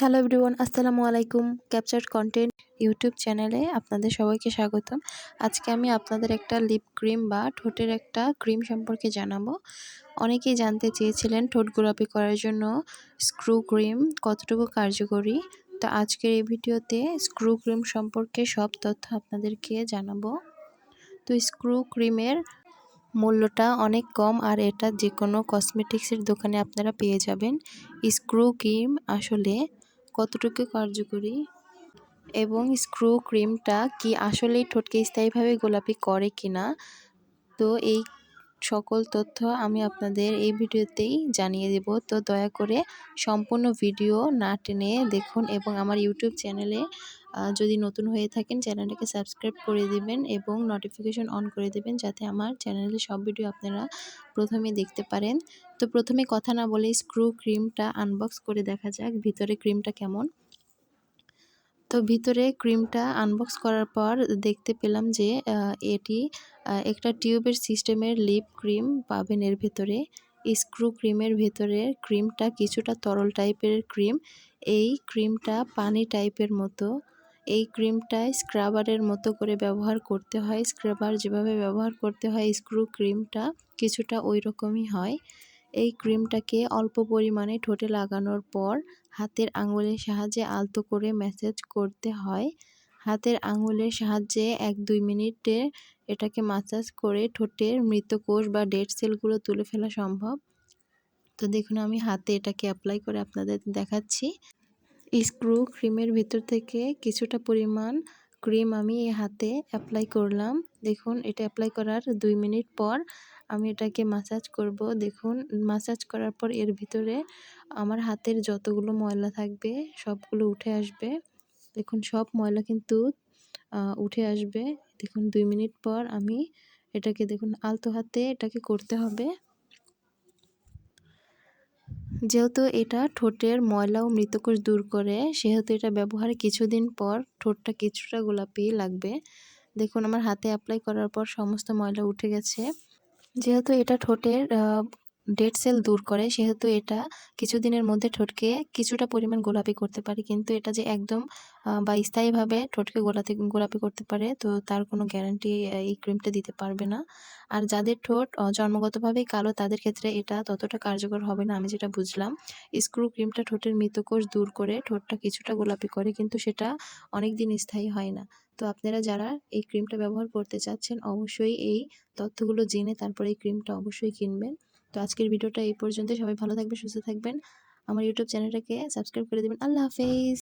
Hello everyone আসসালামু আলাইকুম। Capture content YouTube চ্যানেলে আপনাদের সবাইকে স্বাগতম। আজকে আমি আপনাদের একটা লিপ ক্রিম বা ঠোঁটের একটা ক্রিম সম্পর্কে জানাব। অনেকেই জানতে চেয়েছিলেন ঠোঁট গোলাপি করার জন্য স্ক্রু ক্রিম কতটুকু কার্যকরী। তো আজকের এই ভিডিওতে স্ক্রু ক্রিম সম্পর্কে সব তথ্য আপনাদেরকে জানাব। তো স্ক্রু ক্রিমের মূল্যটা অনেক কম আর এটা যে কোনো কসমেটিক্সের দোকানে আপনারা পেয়ে যাবেন। স্ক্রু ক্রিম আসলে কতটুকু কার্যকরী এবং স্ক্রু ক্রিমটা কি আসলেই ঠোঁটকে স্থায়ীভাবে গোলাপি করে কিনা? তো এই সকল তথ্য আমি আপনাদের এই ভিডিওতেই জানিয়ে দেব। তো দয়া করে সম্পূর্ণ ভিডিও না টেনে দেখুন এবং আমার ইউটিউব চ্যানেলে যদি নতুন হয়ে থাকেন চ্যানেলটাকে সাবস্ক্রাইব করে দিবেন এবং নোটিফিকেশন অন করে দেবেন যাতে আমার চ্যানেলে সব ভিডিও আপনারা প্রথমে দেখতে পারেন। তো প্রথমে কথা না বলে স্ক্রু ক্রিমটা আনবক্স করে দেখা যাক ভিতরে ক্রিমটা কেমন। তো ভিতরে ক্রিমটা আনবক্স করার পর দেখতে পেলাম যে এটি একটা টিউবের সিস্টেমের লিপ ক্রিম পাবেন এর ভেতরে। স্ক্রু ক্রিমের ভেতরে ক্রিমটা কিছুটা তরল টাইপের ক্রিম এই ক্রিমটা পানি টাইপের মতো। এই ক্রিমটা স্ক্রাবারের মতো করে ব্যবহার করতে হয়। স্ক্রাবার যেভাবে ব্যবহার করতে হয় স্ক্রু ক্রিমটা কিছুটা ওই রকমই হয়। এই ক্রিমটাকে অল্প পরিমাণে ঠোঁটে লাগানোর পর হাতের আঙুলের সাহায্যে আলতো করে ম্যাসেজ করতে হয়। হাতের আঙুলের সাহায্যে এক দুই মিনিটে এটাকে মাসাজ করে ঠোঁটের মৃত কোষ বা ডেড সেলগুলো তুলে ফেলা সম্ভব। তো দেখুন, আমি হাতে এটাকে অ্যাপ্লাই করে আপনাদের দেখাচ্ছি। স্ক্রু ক্রিমের ভিতর থেকে কিছুটা পরিমাণ ক্রিম আমি এই হাতে অ্যাপ্লাই করলাম। দেখুন, এটা অ্যাপ্লাই করার দুই মিনিট পর আমি এটাকে মাসাজ করব। দেখুন মাসাজ করার পর এর ভিতরে আমার হাতের যতগুলো ময়লা থাকবে, সবগুলো উঠে আসবে। দেখুন, সব ময়লা কিন্তু উঠে আসবে। দেখুন, দুই মিনিট পর আমি এটাকে, দেখুন, আলতো হাতে এটাকে করতে হবে। যেহেতু এটা ঠোঁটের ময়লা ও মৃতকোষ দূর করে, সেহেতু এটা ব্যবহারে কিছুদিন পর ঠোঁটটা কিছুটা গোলাপি লাগবে। দেখুন, আমার হাতে অ্যাপ্লাই করার পর সমস্ত ময়লা উঠে গেছে। যেহেতু এটা ঠোঁটের ডেড সেল দূর করে, সেহেতু এটা কিছুদিনের মধ্যে ঠোঁটকে কিছুটা পরিমাণ গোলাপি করতে পারে। কিন্তু এটা যে একদম বা স্থায়ীভাবে ঠোঁটকে গোলাপি গোলাপি করতে পারে, তো তার কোনো গ্যারান্টি এই ক্রিমটা দিতে পারবে না। আর যাদের ঠোঁট জন্মগতভাবেই কালো, তাদের ক্ষেত্রে এটা ততটা কার্যকর হবে না, আমি যেটা বুঝলাম। স্ক্রু ক্রিমটা ঠোঁটের মৃতকোষ দূর করে, ঠোঁটটা কিছুটা গোলাপি করে, কিন্তু সেটা অনেক দিন স্থায়ী হয় না। তো আপনারা যারা এই ক্রিমটা ব্যবহার করতে চাচ্ছেন, অবশ্যই এই তথ্যগুলো জেনে তারপরে এই ক্রিমটা অবশ্যই কিনবেন। তো আজকের ভিডিওটা এই পর্যন্ত সবাই ভালো থাকবেন, সুস্থ থাকবেন। আমার ইউটিউব চ্যানেলটাকে সাবস্ক্রাইব করে দেবেন। আল্লাহ হাফেজ।